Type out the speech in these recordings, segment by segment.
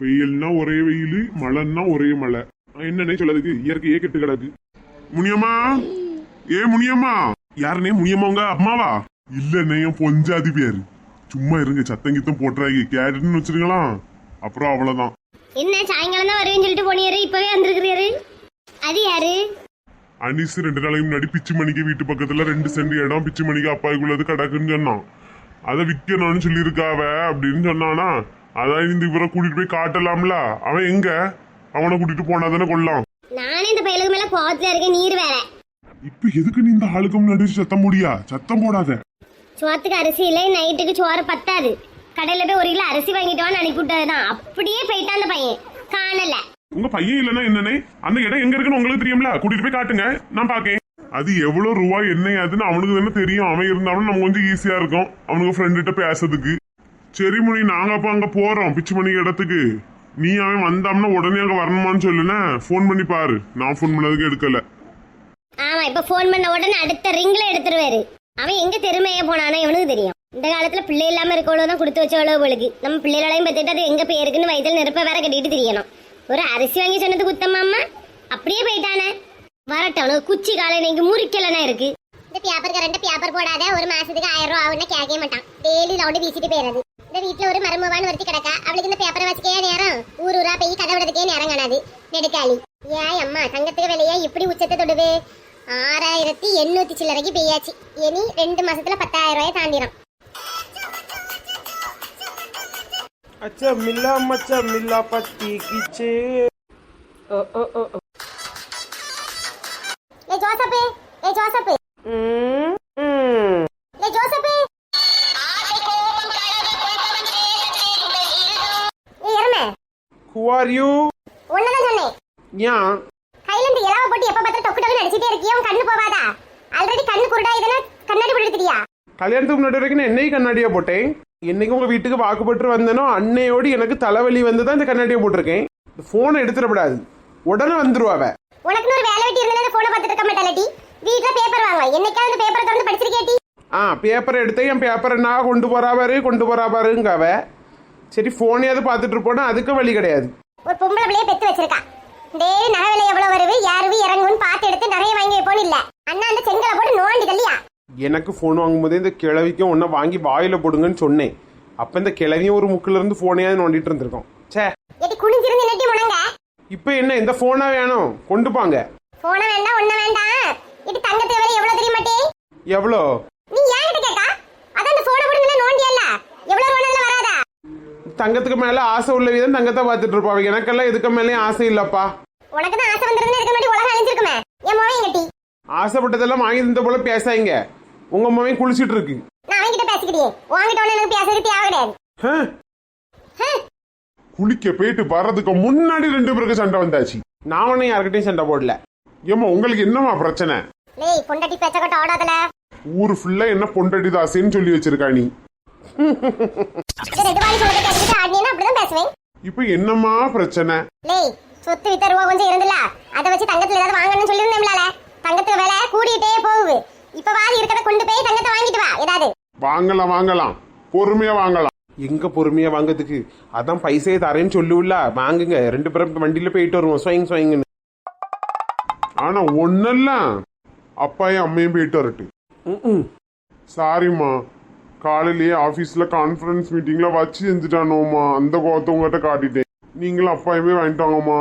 வெயில்னா ஒரே வெயில் மழைன்னா ஒரே மழை. என்னன்னே சொல்லதுக்கு இயற்கையே கெட்டு கிடக்கு. முனியம்மா? ஏ முனியம்மா? யாருனே முனியம்மா உங்க அம்மாவா? இல்லண்ணே என் பொஞ்சாதி பேரு. சும்மா இருங்க சத்தம் கித்தம் போட்டுறாங்க கேட்டுன்னு வச்சிருக்கலாம் அப்புறம் அவ்வளவுதான். என்ன சாயங்காலம் தான் வருவேன்னு சொல்லிட்டு போனியாரு? இப்பவே வந்திருக்கிறாரு அது யாரு? அனிஸ் ரெண்டு நாளைக்கு முன்னாடி பிச்சு மணிக்கு வீட்டு பக்கத்துல ரெண்டு சென்ட் இடம் பிச்சு மணிக்கு அப்பாவுக்குள்ளது கிடக்குன்னு சொன்னான். அதை விற்கணும்னு சொல்லியிருக்காவ அப்படின்னு சொன்னானா? அதான் இந்த இவரை கூட்டிட்டு போய் காட்டலாம்ல. அவன் எங்க? அவனை கூட்டிட்டு போனாதானே கொல்லாம். நானே இந்த பயலுக்கு மேல கோவத்துல இருக்கேன் நீர் வேற. இப்ப எதுக்கு நீ இந்த ஆளுக்கு முன்னாடி சத்தம் முடியா சத்தம் போடாத. சோத்துக்கு அரிசி இல்லை நைட்டுக்கு சோறு பத்தாது. கடையில போய் ஒரு கிலோ அரிசி வாங்கிட்டு வான்னு அனுப்பி விட்டதுதான் அப்படியே போயிட்டான் அந்த பையன். காணல. உங்க பையன் இல்லைன்னா என்னனே அந்த இடம் எங்க இருக்குன்னு உங்களுக்கு தெரியும்ல? கூட்டிட்டு போய் காட்டுங்க. நான் பாக்கேன் அது எவ்வளவு ரூபாய் என்ன அதுன்னு அவனுக்கு தானே தெரியும். அவன் இருந்தாலும் நம்ம கொஞ்சம் ஈஸியா இருக்கும். அவனுக்கு ஃப்ரெண்டுகிட்ட பேசுறதுக்கு. சரி நாங்க அப்ப அங்க போறோம் பிச்சு மணி இடத்துக்கு. நீ அவன் வந்தாம்னா உடனே அங்க வரணுமான்னு சொல்லுன. ஃபோன் பண்ணி பாரு. நான் ஃபோன் பண்ணதுக்கு எடுக்கல. ஆமா இப்ப ஃபோன் பண்ண உடனே அடுத்த ரிங்ல எடுத்துருவாரு. அவன் எங்க தெருமைய போனானோ இவனுக்கு தெரியும். இந்த காலத்துல பிள்ளை இல்லாம இருக்கவளோ தான் கொடுத்து வச்சவளோ போலுக்கு. நம்ம பிள்ளைகளையும் பத்திட்டு அது எங்க போயிருக்குன்னு வயித்துல நெருப்ப வேற கட்டிட்டு தெரியணும். ஒரு அரிசி வாங்கி சொன்னது குத்தமாமா அப்படியே போயிட்டானே. வரட்டும் அவனுக்கு குச்சி காலை இன்னைக்கு முறிக்கலனா இருக்கு. இந்த பேப்பர் கரண்ட் பேப்பர் போடாத. ஒரு மாசத்துக்கு ஆயிரம் ரூபா ஆகும்னு கேட்கவே மாட்டான். டெய்லி ரவுண்டு வீசிட்டு போயிடுறது. வீட்டுல ஒரு மருமவான்னு ஒருத்தி கிடக்கா அவளுக்கு இந்த பேப்பரை வச்சுக்கே நேரம் ஊர் ஊரா போய் கதை விடுறதுக்கே நேரம் காணாது நெடுக்காளி ஏன் அம்மா தங்கத்துக்கு விலையா இப்படி உச்சத்தை தொடுது ஆறாயிரத்தி எண்ணூத்தி சில்லறைக்கு பெய்யாச்சு இனி ரெண்டு மாசத்துல பத்தாயிரம் ரூபாய் தாண்டிடும் अच्छा मिला मचा मिला पत्ती कीचे अ, अ, अ, अ. ஏ ஜோசப்பு ஏ Are you? ஒன்னதான் சொன்னேன். Yeah. கையில இந்த இலவ போட்டு எப்ப பார்த்தா டொக்கு டொக்கு நடிச்சிட்டே இருக்கியா உன் கண்ணு போவாதா ஆல்ரெடி கண்ணு குருடா இதெல்லாம் கண்ணாடி போட்டு எடுத்துட்டியா கல்யாணத்துக்கு முன்னாடி வரைக்கும் என்னைக்கு கண்ணாடியா போட்டேன். என்னைக்கு உங்க வீட்டுக்கு வாக்குப்பட்டு வந்தேனோ அன்னையோடு எனக்கு தலைவலி வந்து தான் இந்த கண்ணாடியை போட்டிருக்கேன். போனை எடுத்துடக்கூடாது உடனே வந்துருவா அவ. உனக்கு ஒரு வேலை வெட்டி இருந்தா போன பார்த்துட்டு இருக்க மாட்டாலடி வீட்ல பேப்பர் வாங்க என்னைக்காவது பேப்பரை திறந்து படிச்சிருக்கேட்டி ஆ பேப்பர் எடுத்து என் பேப்பரை நான் கொண்டு போறா பாரு கொண்டு போறா பாருங்க அவ. சரி போனையாவது பார்த்துட்டு இருப்போனா அதுக்கும் வழி கிடையாது. ஒரு பொம்பளை பிள்ளைய பெத்து வச்சிருக்கா. டேய் நகை விலை எவ்வளவு வருது? யாருவி இறங்குன்னு பார்த்து எடுத்து நகையை வாங்கி வைப்போன்னு இல்ல. அண்ணா அந்த செங்கலை போட்டு நோண்டி தள்ளியா எனக்கு ஃபோன் வாங்கும்போதே இந்த கிழவிக்கும் ஒன்றை வாங்கி வாயில போடுங்கன்னு சொன்னேன். அப்போ இந்த கிழவியும் ஒரு முக்குல இருந்து ஃபோனையாவது நோண்டிட்டு இருந்திருக்கோம். ச்சே. எட்டி குனிஞ்சிருந்து நெட்டி முனங்க இப்போ என்ன இந்த ஃபோனா வேணும்? கொண்டு போங்க. போன வேண்டாம் ஒண்ணு வேண்டாம். இது தங்கத்தை விலை எவ்வளவு தெரிய மாட்டே எவ்வளோ நீ ஏன்கிட்ட கேட்டா அதான் அந்த போனை போட்டு நல்லா நோண்டியல்ல எவ்வளவு ரோனதுல வராதா தங்கத்துக்கு மேலே ஆசை உள்ள வீதம் தங்கத்தை பார்த்துட்டு இருப்பாங்க எனக்கெல்லாம் இதுக்கு மேலேயும் ஆசை இல்லப்பா. உனக்கு தான் ஆசை வந்திருக்குன்னு இருக்க முன்னாடி உலகம் அழிஞ்சிருக்குமே. என் மோவையும் கட்டி ஆசைப்பட்டதெல்லாம் வாங்கி தந்த போல பேசாதீங்க உங்க மகன் குளிச்சிட்டு இருக்கு. நான் அவன்கிட்ட பேசிக்கிட்டே. உன்கிட்ட ஒண்ணு எனக்கு பேசுறதுக்கு தேவை கிடையாது. ஹம். குளிக்க போயிட்டு வர்றதுக்கு முன்னாடி ரெண்டு பேருக்கு சண்டை வந்தாச்சு. நான் ஒன்றும் யாருக்கிட்டையும் சண்டை போடல. ஏம்மா உங்களுக்கு என்னம்மா பிரச்சனை? லேய் பொண்டாட்டி ஓடாதல ஊரு ஃபுல்லா என்ன பொண்டடி தாசேன்னு சொல்லி வச்சிருக்கா நீ. இப்ப என்னம்மா பிரச்சனை? லேய் சொத்து வித்த ரூபா கொஞ்சம் இருந்துல. அதை வச்சு தங்கத்துல ஏதாவது வாங்கணும்னு சொல்லியிருந்தேன்ல தங்கத்து விலை கூடிட்டே போகுது. இப்ப வாதி இருக்கிறத கொண்டு போய் தங்கத்தை வாங்கிட்டு வா ஏதாவது. வாங்கலாம் வாங்கலாம். பொறுமையா வாங்கலாம். எங்க பொறுமையா வாங்குறதுக்கு? அதான் பைசையை தரேன்னு சொல்லுவில்ல. வாங்குங்க. ரெண்டு பேரும் வண்டியில போயிட்டு வருவோம். ஸ்வைங் ஸ்வைங்னு ஆனா ஒன்னெல்லாம் அப்பாயும் அம்மையும் போயிட்டு வரட்டு. ம். சாரிம்மா காலையிலேயே ஆபீஸ்ல கான்ஃபரன்ஸ் மீட்டிங்ல வச்சு செஞ்சுட்டானோம்மா. அந்த கோவத்தை உங்ககிட்ட காட்டிட்டேன். நீங்களும் அப்பாயுமே வாங்கிட்டு வாங்கம்மா.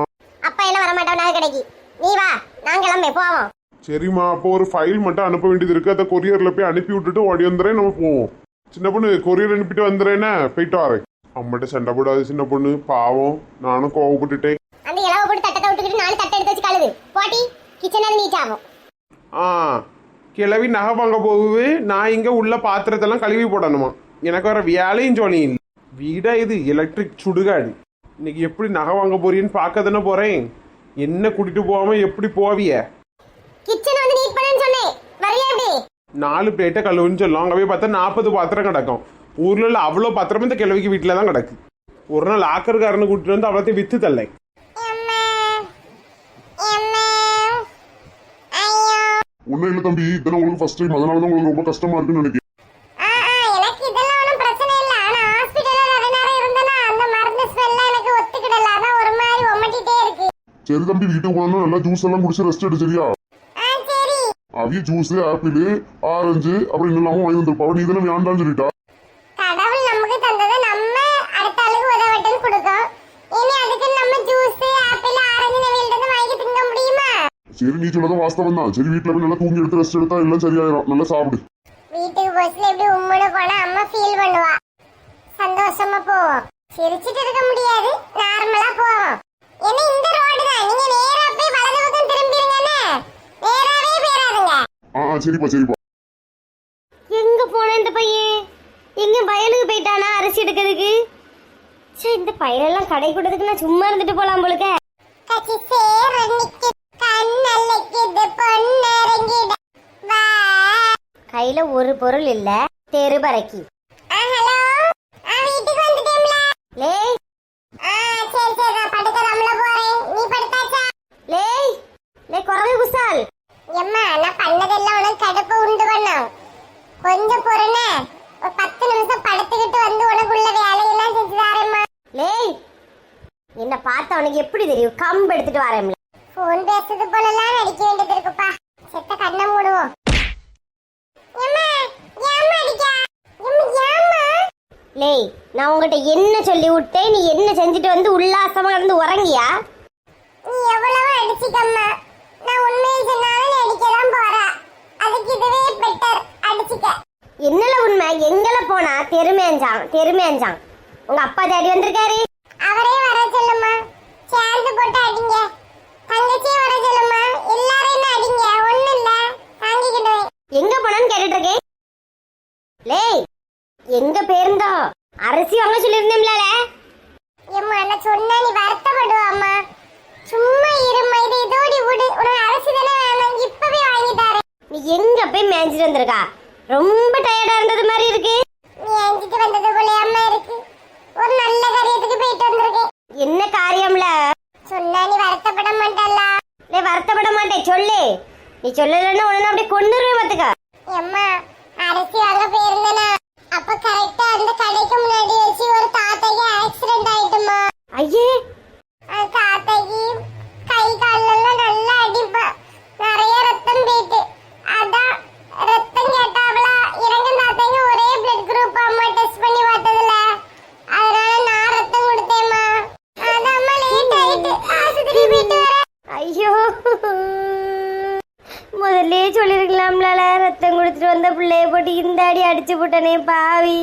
அப்பா எல்லாம் வரமாட்டோம் நகை கடைக்கு. நீ வா நான் கிளம்பி போவோம். சரிம்மா அப்போ ஒரு ஃபைல் மட்டும் அனுப்ப வேண்டியது இருக்கு. அதை கொரியர்ல போய் அனுப்பி விட்டுட்டு ஓடி வந்துறேன் நம்ம போவோம். சின்ன பொண்ணு கொரியர் அனுப்பிட்டு வந்துடுறேனே? போயிட்டு வரேன். அம்மகிட்ட சண்டை போடாது சின்ன பொண்ணு. பாவம் நானும் கோவப்பட்டுட்டேன். அந்த இலவ போட்டு தட்டத்தை விட்டுக்கிட்டு நாலு தட்டை எடுத்து வச்சு கழுது போட்டி கிச்சன் ஆகும் ஆ கிளவி நகை வாங்க போகுது. நான் இங்க உள்ள பாத்திரத்தெல்லாம் கழுவி போடணுமா? எனக்கு வர வேலையும் ஜோலி இல்லை. வீடா இது? எலக்ட்ரிக் சுடுகாடு. இன்னைக்கு எப்படி நகை வாங்க போறீன்னு பார்க்க தானே போறேன். என்ன கூட்டிட்டு போகாம எப்படி போவிய? கிச்சனை வந்து நீட் பண்ணுன்னு சொன்னேன். வரியா எப்படி? நாலு பிளேட்டை கழுவுன்னு சொல்லும் அங்கே போய் பார்த்தா நாற்பது பாத்திரம் கிடக்கும். ஊர்ல உள்ள அவ்வளோ பாத்திரமும் இந்த கிழவிக்கு வீட்டில் தான் கிடக்கு. ஒரு நாள் ஆக்கர்காரனை கூட்டிட்டு வந்து அவ்வளோத்தையும் வித்து தள்ளை ஒண்ணு இல்ல தம்பி. இதெல்லாம் உங்களுக்கு ஃபர்ஸ்ட் டைம் அதனால தான் உங்களுக்கு ரொம்ப கஷ்டமா இருக்குன்னு நினைக்கிறேன். சரி தம்பி வீட்டுக்கு போனா நல்லா ஜூஸ் எல்லாம் குடிச்சு ரெஸ்ட் எடு சரியா? அவிய ஜூஸ் ஆப்பிள் ஆரஞ்சு அப்புறம் இன்னும் வாங்கி வந்திருப்பாவ நீ இதெல்லாம் வேண்டாம்னு சொல்லிட்டா? சரி நீ சொல்லதான் வாஸ்தவம் தான். சரி வீட்டுல போய் நல்லா தூங்கி எடுத்து ரெஸ்ட் எடுத்தா எல்லாம் சரியாயிரும். நல்லா சாப்பிடு. வீட்டுக்கு போச்சுல எப்படி உம்முன்னு போனா அம்மா ஃபீல் பண்ணுவா. சந்தோஷமா போவோம். சிரிச்சிட்டு இருக்க முடியாது. நார்மலா போவோம். என்ன இந்த ரோடு தான். நீங்க நேரா போய் வலது பக்கம் திரும்பிடுங்கண்ணே. நேராவே போயிடாதுங்க. ஆ சரிப்பா சரிப்பா. எங்க போன இந்த பையன்? எங்க வயலுக்கு போயிட்டானா அரிசி எடுக்கிறதுக்கு? சே இந்த பையனெல்லாம் கடை கூட்டத்துக்கு நான் சும்மா இருந்துட்டு போலாம் போலுக்க. கச்சி சேரணிக்கு கண்ணல்லைக்குது பொன்னரங்கிட வா கையில ஒரு பொருள் இல்ல தெரு பறக்கி ஆ ஹலோ ஆ வீட்டுக்கு வந்துட்டேம்ல லேய் ஆ சரி சரி நான் படுக்க ரம்ல போறேன் நீ படுத்தாச்சா லேய் லே குறவை குசால் எம்மா நான் உனக்கு கடுப்பு உண்டு பண்ணும். கொஞ்சம் பொறுனே ஒரு பத்து நிமிஷம் படுத்துக்கிட்டு வந்து உனக்குள்ள வேலையெல்லாம் செஞ்சு தாரேம்மா. லேய். என்ன பார்த்தா உனக்கு எப்படி தெரியும்? கம்பு எடுத்துட்டு வரேன்ல ஃபோன் பேசுறது போலலாம் நடிக்க வேண்டியது இருக்குப்பா. செத்த கண்ணை மூடுவோம் எம்மா ஏம்மா அடிக்கா எம்மா ஏம்மா லேய் நான் உங்ககிட்ட என்ன சொல்லி விட்டேன் நீ என்ன செஞ்சுட்டு வந்து உல்லாசமா இருந்து உறங்கியா? நீ எவ்வளவு அடிச்சிக்கம்மா. நான் உண்மையை சொன்னாலும் அடிக்க தான் போறா. அதுக்கு இதுவே பெட்டர். அடிச்சுக்க. என்னல உண்மை? எங்கல போனா? தெருமேஞ்சான் தெருமேஞ்சான். உங்க அப்பா தேடி வந்திருக்காரு. அவரே வர சொல்லுமா சேர்ந்து போட்டு அடிங்க. தங்கச்சியே வர சொல்லுமா எல்லாரும் என்ன அடிங்க? ஒண்ணு இல்ல. தாங்கிக்கிடுவேன். எங்க போனான்னு கேட்டுட்டு இருக்கேன் லேய் எங்க பேருந்தோ? அரிசி வாங்க சொல்லியிருந்தேன்ல எம்மா நான் சொன்னா நீ வருத்தப்படுவாம்மா சும்மா இருமா இது இதோடி விடு உனக்கு அரசு தானே வேணும் இப்பவே வாங்கி தரேன். நீ எங்க போய் மேய்ஞ்சிட்டு வந்திருக்கா? ரொம்ப டயர்டா இருந்தது மாதிரி இருக்கு. நீ அஞ்சிட்டு வந்தது போல அம்மா இருக்கு. ஒரு நல்ல காரியத்துக்கு போயிட்டு வந்திருக்கேன். என்ன காரியம்ல? சொன்னா நீ வருத்தப்பட மாட்டல்ல லே வருத்தப்பட மாட்டேன் சொல்லு. நீ சொல்லலன்னா உடனே அப்படியே கொண்டுருவேன் பாத்துக்க. எம்மா அரிசி வாங்க அப்ப கரெக்டா அந்த கடைக்கு முன்னாடி வச்சு ஒரு தாத்தாக்கு ஆக்சிடென்ட் ஆயிட்டுமா ஐயே அந்த தாத்தாக்கு கை காலெல்லாம் நல்லா அடிப்பா நிறைய ரத்தம் போயிட்டு அதான் ரத்தம் கேட்டாவள இறங்கும் தாத்தாங்க ஒரே பிளட் குரூப் அம்மா டெஸ்ட் பண்ணி பார்த்ததுல அதனால நான் ரத்தம் கொடுத்தேம்மா அதான் அம்மா லேட் ஆயிட்டு ஆஸ்பத்திரி போயிட்டு வரேன் ஐயோ முதல்ல சொல்லிருக்கலாம்ல ரத்தம் கொடுத்துட்டு வந்த பிள்ளைய போட்டு இந்த அடி அடிச்சு போட்டனே பாவி.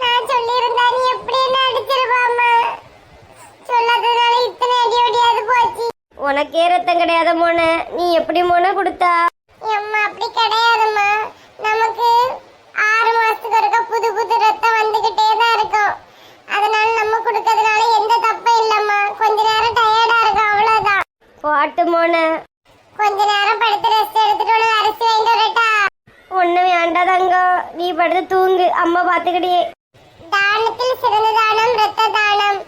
நான் சொல்லியிருந்தா நீ எப்படி என்ன அடிச்சிருப்பாம்மா? சொல்லாததுனால இத்தனை அடி ஒடியாது போச்சு. உனக்கே ரத்தம் கிடையாத மோன. நீ எப்படி மோன கொடுத்தா? அம்மா அப்படி கிடையாதும்மா. நமக்கு ஆறு மாசத்துக்கு ஒருக்கா புது புது ரத்தம் வந்துகிட்டே தான் இருக்கும். அதனால நம்ம கொடுக்கறதுனால எந்த தப்பும் இல்லம்மா. கொஞ்ச நேரம் டயர்டா இருக்கும் அவ்வளவுதான். பாட்டு மோன. கொஞ்ச நேரம் படுத்து ரெஸ்ட் எடுத்துட்டு அரிசி வாங்கிட்டு வரட்டா? நீ படுத்து தூங்கு. அம்மா பாத்துக்கிட்டே தானத்தில் சிறந்த தானம் ரத்த தானம்.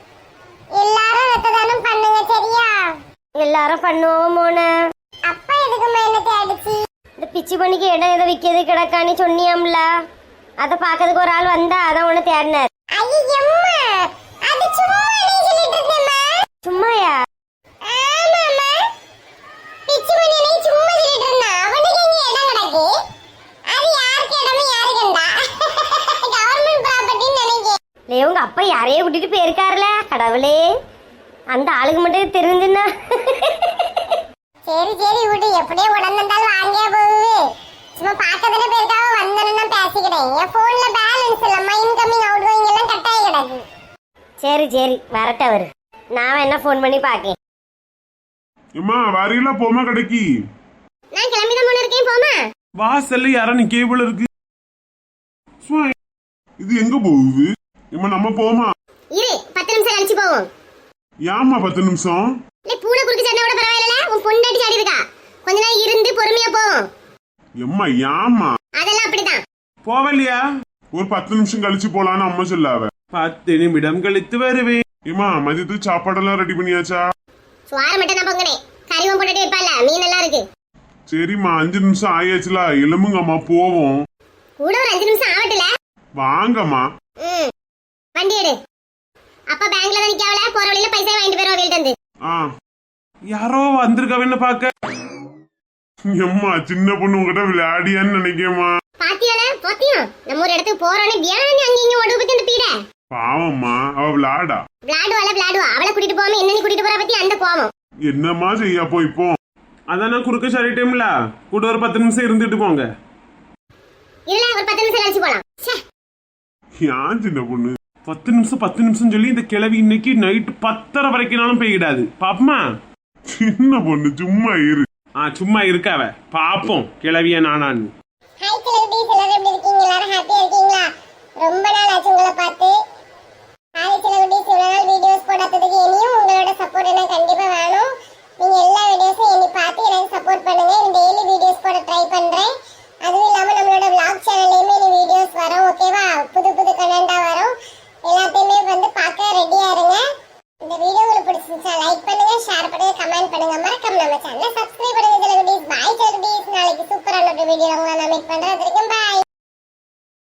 எல்லாரும் ரத்த தானம் பண்ணுங்க சரியா? எல்லாரும் பண்ணுவோம் மோன. அப்பா எதுக்குமா என்ன தேடிச்சு? இந்த பிச்சு பண்ணிக்கு இடம் எதை விற்கிறது கிடக்கான்னு சொன்னியாம்ல. அதை பார்க்கறதுக்கு ஒரு ஆள் வந்தா அதான் உன்னை தேடினார். ஐயம்மா அது சும்மா நீ சொல்லிட்டு இருந்தேம்மா சும்மாயா ஆமாம்மா பிச்சு மணி நீ சும்மா சொல்லிட்டு இருந்தா அவனுக்கு இங்க இடம் கிடக்கு அது யாருக்கு இடமே யாருக்குண்டா கவர்மெண்ட் ப்ராப்பர்ட்டின்னு நினைக்கிறேன் லே உங்க அப்பா யாரையோ கூட்டிட்டு போயிருக்காருல கடவுளே அந்த ஆளுக்கு மட்டும் தெரிஞ்சுன்னா சரி சரி விடு. எப்படியே உடனே இருந்தாலும் வாங்கியா போகுது. சும்மா பார்க்கறதுல பேருக்காக வந்தேன்னு பேசிக்கிறேன். என் போன்ல பேலன்ஸ் இல்லம்மா இன்கமிங் அவுட் கோயிங் எல்லாம் கட் ஆகி கிடக்கு. சரி சரி. வரட்ட அவரு. நான் வேணா ஃபோன் பண்ணி பார்க்கேன் ஏம்மா வரையில போமா கடைக்கு. நான் கிளம்பி தான் போன இருக்கேன் போமா வாசல்ல யாரோ நிக்கவே போல இருக்கு. இது எங்க போகுது? ஏம்மா நம்ம போமா. இரு பத்து நிமிஷம் கழிச்சு போவோம். ஏம்மா பத்து நிமிஷம் இல்லை பூனை குறுக்கு சண்டை கூட பரவாயில்ல உன் பொண்டாட்டி சாடி இருக்கா? கொஞ்ச நேரம் இருந்து பொறுமையா போவோம் எம்மா ஏம்மா? அதெல்லாம் அப்படிதான். போவலையா ஒரு பத்து நிமிஷம் கழிச்சு போலான்னு அம்மா சொல்லாவ. பத்து நிமிடம் கழித்து வருவேன். ஏம்மா மதியத்துக்கு சாப்பாடெல்லாம் ரெடி பண்ணியாச்சா? சுவாரம் மட்டும் நான் பொங்கனே கறிவம் போட்டுட்டே இருப்பால மீன் எல்லாம் இருக்கு. சரிம்மா அஞ்சு நிமிஷம் ஆயாச்சுல எலும்புங்கம்மா போவோம். கூட ஒரு அஞ்சு நிமிஷம் ஆகட்டுல வாங்கம்மா. ம். வண்டி எடு. அப்பா பேங்க்ல தான் நிக்காவல போற வழியில பைசா வாங்கிட்டு போயிருவோம் வீட்டு வந்து ஆ. யாரோ வந்திருக்காவன்னு பார்க்க. எம்மா சின்ன பொண்ணு உங்ககிட்ட விளையாடியான்னு நினைக்கேம்மா. பாத்தியால? பாத்தியா? நம்ம ஒரு இடத்துக்கு போறோன்னு வியானி அங்க இங்க ஓடு பத்தி அந்த பீட. பாவம்மா அவ விளையாடா. விளாடுவாள விளாடுவா அவளை கூட்டிட்டு போகாம என்ன கூட்டிட்டு போற பத்தி அந்த கோவம் என்னம்மா செய்ய போ இப்போ. அதான் நான் குறுக்க சொல்லிட்டேன்ல கூட ஒரு பத்து நிமிஷம் இருந்துட்டு போங்க. இல்ல ஒரு பத்து நிமிஷம் கழிச்சு போலாம். ச்சே. ஏன் சின்ன பொண்ணு? பத்து நிமிஷம் பத்து நிமிஷம் சொல்லி இந்த கிழவி இன்னைக்கு நைட்டு பத்தரை வரைக்கும்னாலும் பெய்யிடாது பாப்பமா? சின்ன பொண்ணு சும்மா இரு. ஆ சும்மா இருக்காவ. பாப்போம் கிளவிய நானான்னு.